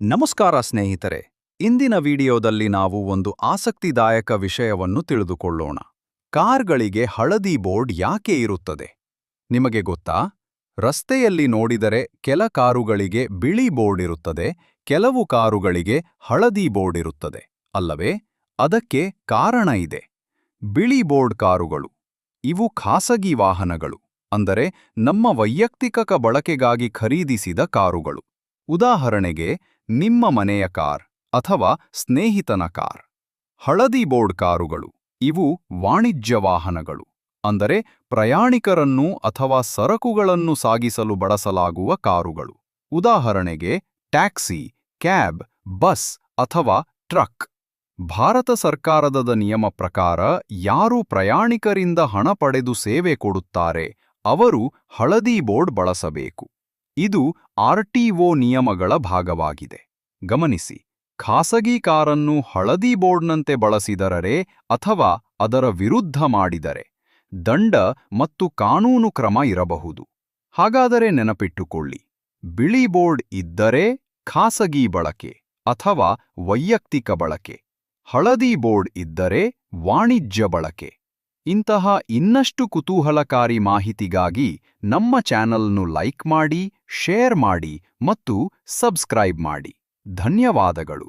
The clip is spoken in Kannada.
ನಮಸ್ಕಾರ ಸ್ನೇಹಿತರೆ, ಇಂದಿನ ವಿಡಿಯೋದಲ್ಲಿ ನಾವು ಒಂದು ಆಸಕ್ತಿದಾಯಕ ವಿಷಯವನ್ನು ತಿಳಿದುಕೊಳ್ಳೋಣ. ಕಾರ್ಗಳಿಗೆ ಹಳದಿ ಬೋರ್ಡ್ ಯಾಕೆ ಇರುತ್ತದೆ? ನಿಮಗೆ ಗೊತ್ತಾ? ರಸ್ತೆಯಲ್ಲಿ ನೋಡಿದರೆ ಕೆಲ ಕಾರುಗಳಿಗೆ ಬಿಳಿ ಬೋರ್ಡ್ ಇರುತ್ತದೆ, ಕೆಲವು ಕಾರುಗಳಿಗೆ ಹಳದಿ ಬೋರ್ಡ್ ಇರುತ್ತದೆ, ಅಲ್ಲವೇ? ಅದಕ್ಕೆ ಕಾರಣ ಇದೆ. ಬಿಳಿ ಬೋರ್ಡ್ ಕಾರುಗಳು, ಇವು ಖಾಸಗಿ ವಾಹನಗಳು, ಅಂದರೆ ನಮ್ಮ ವೈಯಕ್ತಿಕ ಬಳಕೆಗಾಗಿ ಖರೀದಿಸಿದ ಕಾರುಗಳು. ಉದಾಹರಣೆಗೆ ನಿಮ್ಮ ಮನೆಯ ಕಾರ್ ಅಥವಾ ಸ್ನೇಹಿತನ ಕಾರ್. ಹಳದಿ ಬೋರ್ಡ್ ಕಾರುಗಳು, ಇವು ವಾಣಿಜ್ಯ ವಾಹನಗಳು, ಅಂದರೆ ಪ್ರಯಾಣಿಕರನ್ನು ಅಥವಾ ಸರಕುಗಳನ್ನು ಸಾಗಿಸಲು ಬಳಸಲಾಗುವ ಕಾರುಗಳು. ಉದಾಹರಣೆಗೆ, ಟ್ಯಾಕ್ಸಿ, ಕ್ಯಾಬ್, ಬಸ್ ಅಥವಾ ಟ್ರಕ್. ಭಾರತ ಸರ್ಕಾರದ ನಿಯಮ ಪ್ರಕಾರ ಯಾರು ಪ್ರಯಾಣಿಕರಿಂದ ಹಣ ಪಡೆದು ಸೇವೆ ಕೊಡುತ್ತಾರೆ, ಅವರು ಹಳದಿ ಬೋರ್ಡ್ ಬಳಸಬೇಕು. ಇದು ಆರ್ಟಿಒ ನಿಯಮಗಳ ಭಾಗವಾಗಿದೆ. ಗಮನಿಸಿ ಖಾಸಗಿ ಕಾರನ್ನು ಹಳದಿ ಬೋರ್ಡ್ನಂತೆ ಬಳಸಿದರರೆ ಅಥವಾ ಅದರ ವಿರುದ್ಧ ಮಾಡಿದರೆ ದಂಡ ಮತ್ತು ಕಾನೂನು ಕ್ರಮ ಇರಬಹುದು. ಹಾಗಾದರೆ ನೆನಪಿಟ್ಟುಕೊಳ್ಳಿ, ಬಿಳಿ ಬೋರ್ಡ್ ಇದ್ದರೆ ಖಾಸಗಿ ಬಳಕೆ ಅಥವಾ ವೈಯಕ್ತಿಕ ಬಳಕೆ, ಹಳದಿ ಬೋರ್ಡ್ ಇದ್ದರೆ ವಾಣಿಜ್ಯ ಬಳಕೆ. ಇಂತಹ ಇನ್ನಷ್ಟು ಕುತೂಹಲಕಾರಿ ಮಾಹಿತಿಗಾಗಿ ನಮ್ಮ ಚಾನಲ್ನು ಲೈಕ್ ಮಾಡಿ ಶೇರ್ ಮಾಡಿ ಮತ್ತು ಸಬ್ಸ್ಕ್ರೈಬ್ ಮಾಡಿ. ಧನ್ಯವಾದಗಳು.